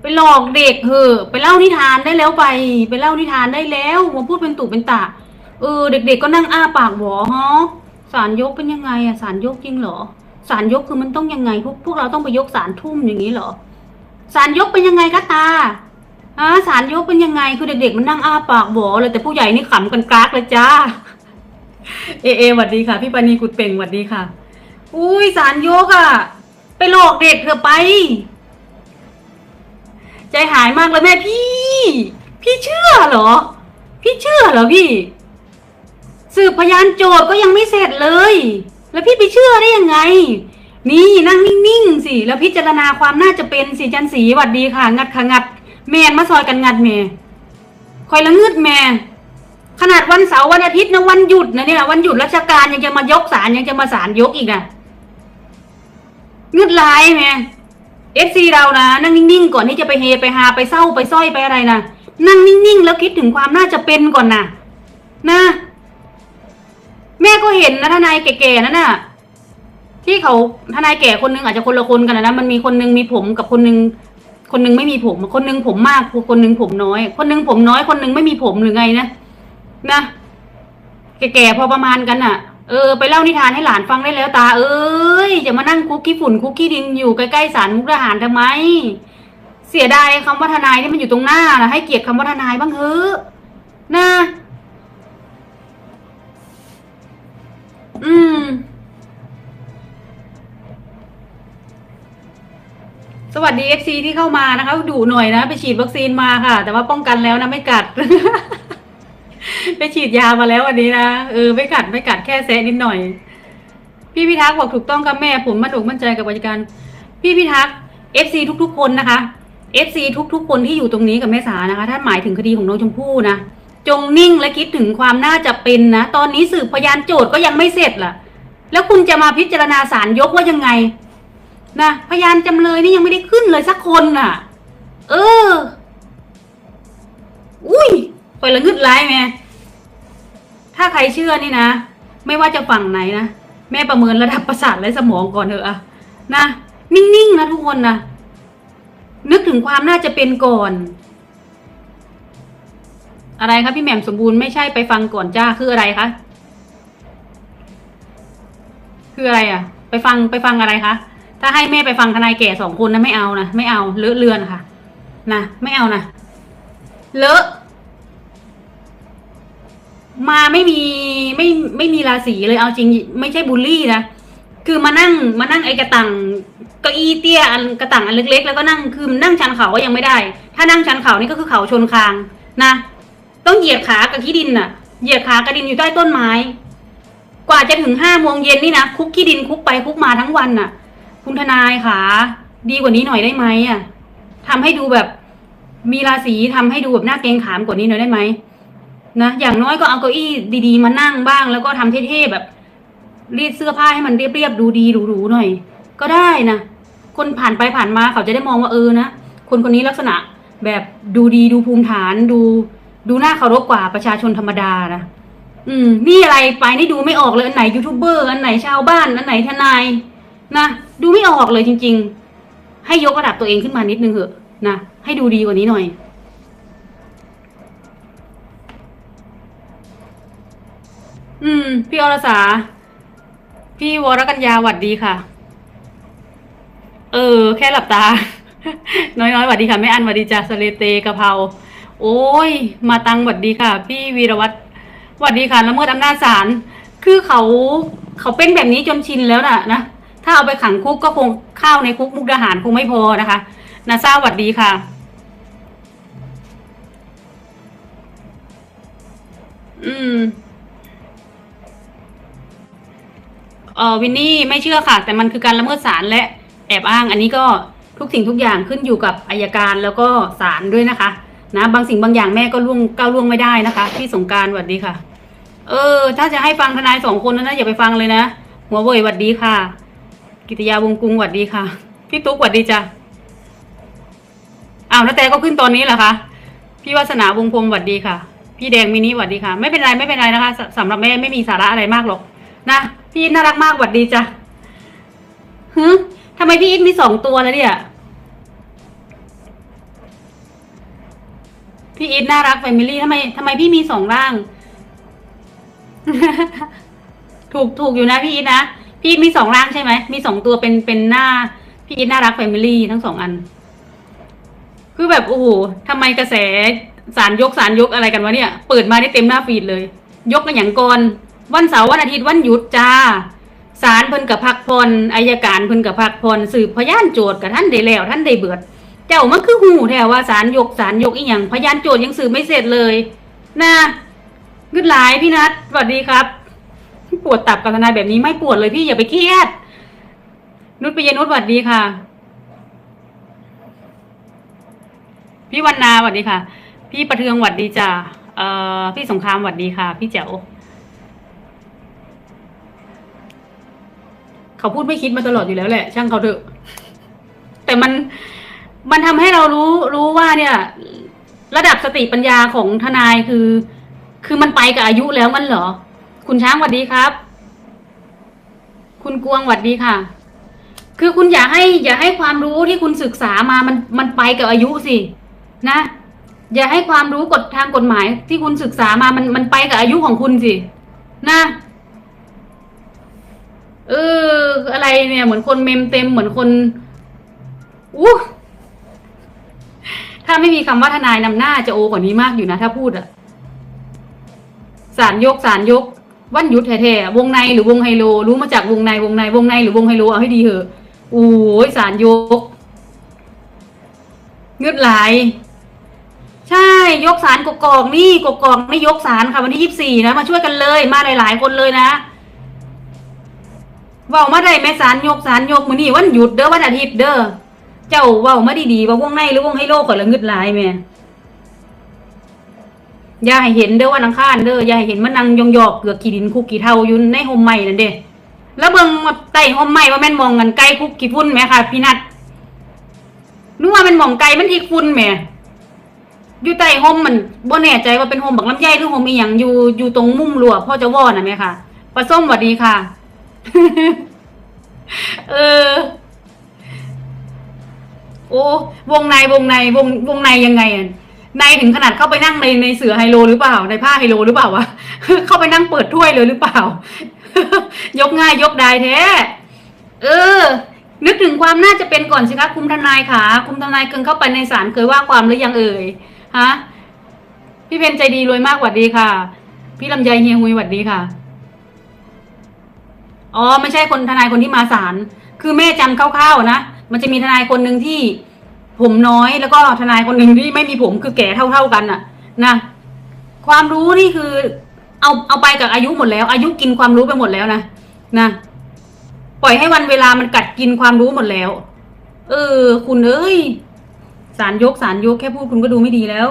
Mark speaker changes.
Speaker 1: ไปหลอกเด็กเหอะไปเล่านิทานได้แล้วไป ไปเล่านิทานได้แล้วมาพูดเป็นตุเป็นตะเออเด็ก ๆ ก็นั่งอ้าปากหวอฮะสารยกเป็นยังไงอะสารยกจริงเหรอ สารยกคือมันต้องยังไงพวกพวกเราต้องไปยกสารทุ่มอย่างนี้เหรอ สารยกเป็นยังไงคะตาฮะสารยกเป็นยังไงคือเด็กๆมันนั่งอ้าปากหวอเลยแต่ผู้ใหญ่นี่ขำกันกากเลยจ้า เอเอหวัดดีค่ะ พี่ปานีกุดเป่งหวัดดีค่ะ อุ้ยสารยกอะไปหลอกเด็กเถอะไป ใจหายมากเลยแม่พี่ พี่เชื่อเหรอ พี่เชื่อเหรอพี่ สืบพยานโจทย์ก็ยังไม่เสร็จเลย แล้วพี่ไปเชื่อได้ยังไง นี่นั่งนิ่งๆสิแล้วพิจารณาความน่าจะเป็นสิจันสีหวัดดีค่ะ งัดค่ะงัด แมนมาซอยกันงัดแม่คอยละงืดแม่ขนาดวันเสาร์วันอาทิตย์นะวันหยุดนะเนี่ยวันหยุดราชการยังจะมายกสารยังจะมาสารยกอีกนะงืดลายแม่ เอฟซีเรานะ นั่งนิ่งๆก่อนที่จะไปเฮไปหาไปเศร้าไปสร้อยไปอะไรนะนั่งนิ่งๆแล้วคิดถึงความน่าจะเป็นก่อนนะนะ แม่ก็เห็นนะทนายแก่ๆนั่นน่ะ ที่เขาทนายแก่คนนึงอาจจะคนละคนกันนะนะมันมีคนนึงมีผมกับคนนึงคนนึงไม่มีผม คนนึงผมมากคนนึงผมน้อย คนนึงผมน้อยคนนึงไม่มีผมหรือไงนะนะแก่ๆพอประมาณกันน่ะ เออไปเล่านิทานให้หลานฟังได้แล้ว ตา เอ้ยจะมานั่งคุกขี้ฝุ่นคุกขี้ดินอยู่ใกล้ๆศาลมุกดาหารทำไม เสียดายคำว่าทนายที่มันอยู่ตรงหน้านะให้เกียรติคำว่าทนายบ้างเถอะนะอืม สวัสดีเอฟซีที่เข้ามานะคะดูหน่อยนะ ไปฉีดวัคซีนมาค่ะ แต่ว่าป้องกันแล้วนะไม่กัด ไปฉีดยามาแล้ววันนี้นะเออไม่กัดไม่กัดแค่แซะนิดหน่อย พี่พิทักษ์บอกถูกต้องกับแม่ผมมั่นอกมั่นใจกับบริการ พี่พิทักษ์เอฟซีทุกๆ คนนะคะเอฟซีทุกๆ คนที่อยู่ตรงนี้กับแม่สานะคะ ถ้าหมายถึงคดีของน้องชมพู่นะจงนิ่งและคิดถึงความน่าจะเป็นนะ ตอนนี้สืบพยานโจทย์ก็ยังไม่เสร็จล่ะ แล้วคุณจะมาพิจารณาสารยกว่ายังไง นะ พยานจำเลยนี่ยังไม่ได้ขึ้นเลยสักคนน่ะ เออ อุ้ยคอยละงึดร้ายแม่ ถ้าใครเชื่อนี่นะ ไม่ว่าจะฝั่งไหนนะ แม่ประเมินระดับประสาทและสมองก่อนเถอะอะนะ นิ่งๆนะทุกคนนะ นึกถึงความน่าจะเป็นก่อน อะไรคะพี่แหม่มสมบูรณ์ไม่ใช่ไปฟังก่อนจ้าคืออะไรคะคืออะไรอะ ไปฟังไปฟังอะไรคะถ้าให้แม่ไปฟังทนายแก่สองคนนะไม่เอานะไม่เอาเลอะเลือนค่ะ นะไม่เอานะเลอะ มาไม่มีไม่ไม่มีราศีเลยเอาจริง ไม่ใช่บูลลี่นะคือมานั่งมานั่งไอ้กระตังเก้าอี้เตี้ยอันกระตังอันเล็ก ๆ แล้วก็นั่งคือนั่งชันเขาก็ยังไม่ได้ ถ้านั่งชันเขานี่ก็คือเขาชนคางนะ ต้องเหยียดขากับที่ดินน่ะ เหยียดขากับดินอยู่ใต้ต้นไม้ กว่าจะถึงห้าโมงเย็นนี่นะคุกขี้ดินคุกไปคุกมาทั้งวันน่ะ คุณทนายค่ะดีกว่านี้หน่อยได้ไหมอะทำให้ดูแบบมีราศีทำให้ดูแบบหน้าเกรงขามกว่านี้หน่อยได้ไหม นะอย่างน้อยก็เอาเก้าอี้ดีๆ มานั่งบ้าง แล้วก็ทำเท่ๆแบบรีดเสื้อผ้าให้มันเรียบๆดูดีหรูๆหน่อย ก็ได้นะคนผ่านไปผ่านมาเขาจะได้มองว่าเออนะคนคนนี้ลักษณะแบบดูดีดูภูมิฐานดู ดูน่าเคารพกว่าประชาชนธรรมดานะอืมนี่อะไรไปนี่ดูไม่ออกเลยอันไหนยูทูบเบอร์อันไหนชาวบ้านอันไหนทนายนะดูไม่ออกเลยจริง ๆ ให้ยกระดับตัวเองขึ้นมานิดนึงเถอะนะให้ดูดีกว่านี้หน่อย อืม พี่อรสา พี่วรกัญญาหวัดดีค่ะ เออ แค่หลับตา น้อยๆหวัดดีค่ะแม่อันหวัดดีจ้าสเลเตกะเพราโอ้ย มาตังหวัดดีค่ะ พี่วีรวัตรหวัดดีค่ะละเมิดอำนาจศาลคือเขาเขาเป็นแบบนี้จนชินแล้วน่ะนะถ้าเอาไปขังคุกก็คงข้าวในคุกมุกดาหารคงไม่พอนะคะนาซาหวัดดีค่ะ อืม เออวินนี่ไม่เชื่อค่ะ แต่มันคือการละเมิดศาลและแอบอ้าง อันนี้ก็ทุกสิ่งทุกอย่างขึ้นอยู่กับอายการแล้วก็ศาลด้วยนะคะนะบางสิ่งบางอย่างแม่ก็ล่วงก้าวล่วงไม่ได้นะคะ พี่สงการหวัดดีค่ะ เออ ถ้าจะให้ฟังทนายสองคนนั้นนะอย่าไปฟังเลยนะหัวเว่ยหวัดดีค่ะ กิตยาวงกรุงหวัดดีค่ะ พี่ตุ๊กหวัดดีจ้ะอ้าวนาแต่ก็ขึ้นตอนนี้เหรอคะพี่วาสนาวงพงศ์หวัดดีค่ะ พี่แดงมินิหวัดดีค่ะ ไม่เป็นไรไม่เป็นไรนะคะสสำหรับแม่ไม่มีสาระอะไรมากหรอกนะ พี่น่ารักมากหวัดดีจ้ะฮึทำไมพี่อีกมีสองตัวแล้วเนี่ย พี่อีทน่ารักแฟมิลี่ทำไมทำไมพี่มีสองร่าง ถูกถูกอยู่นะพี่อีทนะ พี่อีทมีสองร่างใช่ไหม มีสองตัวเป็นเป็นหน้า พี่อีทน่ารักแฟมิลี่ทั้งสองอัน คือแบบโอ้โหทำไมกระแสสารยกสารยกอะไรกันวะเนี่ย เปิดมาได้เต็มหน้าฟีดเลย ยกกันอย่างก่อน วันเสาร์วันอาทิตย์วันหยุดจ้าศาลเพิ่นกับพักพรอายการเพิ่นกับพักพรสืบพยานโจทย์กับท่านได้แล้วท่านได้เบิด เจ้ามันคือหูแท้ว่าศาลยกศาลยกอีหยังพยานโจทย์ยังสืบไม่เสร็จเลยนะงึดหลายพี่นัทสวัสดีครับปวดตับกับทนายแบบนี้ไม่ปวดเลยพี่อย่าไปเครียด นุชปิยนุชสวัสดีค่ะ พี่วันนาสวัสดีค่ะ พี่ประเทืองสวัสดีจ้าเอ่อพี่สงครามสวัสดีค่ะ พี่แจ๋ว เขาพูดไม่คิดมาตลอดอยู่แล้วแหละ ช่างเขาเถอะ แต่มันมันทำให้เรารู้รู้ว่าเนี่ย ระดับสติปัญญาของทนายคือ คือมันไปกับอายุแล้วมันเหรอ คุณช้างสวัสดีครับ คุณกวงสวัสดีค่ะ คือคุณอย่าให้ อย่าให้ความรู้ที่คุณศึกษามามันมันไปกับอายุสินะอย่าให้ความรู้กฎทางกฎหมายที่คุณศึกษามามันมันไปกับอายุของคุณสิ นะ เออ เนี่ย เหมือนคนเมมเต็มเหมือนคนอู้ถ้าไม่มีคำว่าทนายนำหน้าจะโอกว่านี้มากอยู่นะ ถ้าพูดอะสารยกสารยกวันหยุดแท้ๆวงในหรือวงไฮโล รู้มาจากวงในวงในวงในหรือวงไฮโลเอาให้ดีเถอะโอ้ยสารยกเงืดไหลใช่ ยกสารกกอกนี่กกอกนี่ยกสารค่ะวันที่ยี่สิบสี่นะ มาช่วยกันเลย มาหลาย ๆ คนเลยนะ เว้ามาได้แม่สารยกสารยกมื้อนี้วันหยุดเด้อวันอาทิตย์เด้อเจ้าเว้ามาดีๆว่าวงในหรือวงไฮโลข่อยละงึดหลายแม่อย่าให้เห็นเด้อวันอังคารเด้ออย่าให้เห็นมันนังยองๆเกือกขี้ดินคุกขี้เท่าอยู่ในห่มไม้นั่นเด้แล้วเบิ่งว่าใต้ห่มไม้ว่าแม่นมองกันไกลคุกขี้ฝุ่นแหม่ค่ะพี่นัทนึกว่ามันมองไกลมันอีกฝุ่นแม่อยู่ใต้ห่มมันบ่แน่ใจว่าเป็นห่มบักลำไยหรือห่มอีหยังอยู่อยู่ตรงมุมรั้วพ่อจะว่อน่ะแม่ค่ะปลาส้มสวัสดีค่ะ เออ โอ้วงในวงในวงวงในยังไงอะในถึงขนาดเข้าไปนั่งในในเสือไฮโลหรือเปล่า ในผ้าไฮโลหรือเปล่าวะเข้าไปนั่งเปิดถ้วยเลยหรือเปล่า ยกง่ายยกได้แท้เออ นึกถึงความน่าจะเป็นก่อนสิคะคุมทนายขาคุมทนายเกินเข้าไปในศาลเคยว่าความหรือยังเอ่ยฮะพี่เพนใจดีรวยมากหวัดดีค่ะ พี่ลำไยเฮียฮุยหวัดดีค่ะ อ๋อไม่ใช่คนทนายคนที่มาศาลคือแม่จำคร่าวๆนะมันจะมีทนายคนหนึ่งที่ ผมน้อยแล้วก็ทนายคนหนึ่งที่ไม่มีผมคือแก่เท่า ๆกันน่ะ นะความรู้นี่คือ เอาเอาไปกับอายุหมดแล้ว อายุกินความรู้ไปหมดแล้วนะนะปล่อยให้วันเวลามันกัดกินความรู้หมดแล้ว เออ คุณเอ้ยสารยกสารยกแค่พูดคุณก็ดูไม่ดีแล้ว